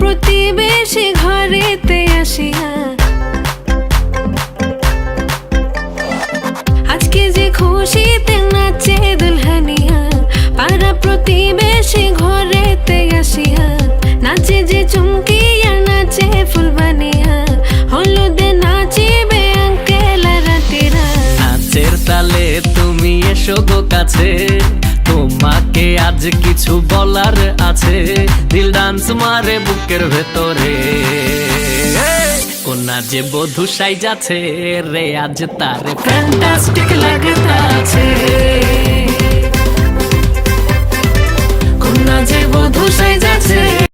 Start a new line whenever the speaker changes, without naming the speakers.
প্রতিবেশী ঘরেতে আসিয়া আজকে যে খুশিতে নাচে দুলহানিয়া পাড়া প্রতিবেশী ঘরেতে আসিয়া নাচে যে চুমকিয়া নাচে ফুলবানিয়া হলুদে নাচিবে আঙ্কেল রাতিরা
নাচের তুমি এসো কাছে। তোমাকে আজ কিছু বলার আছে। ডান্স মারে বুকের ভেতরে। কোনা যে বধু সাইজ আছে রে আজ তার
ফ্যান্টাস্টিক লাগতাছে।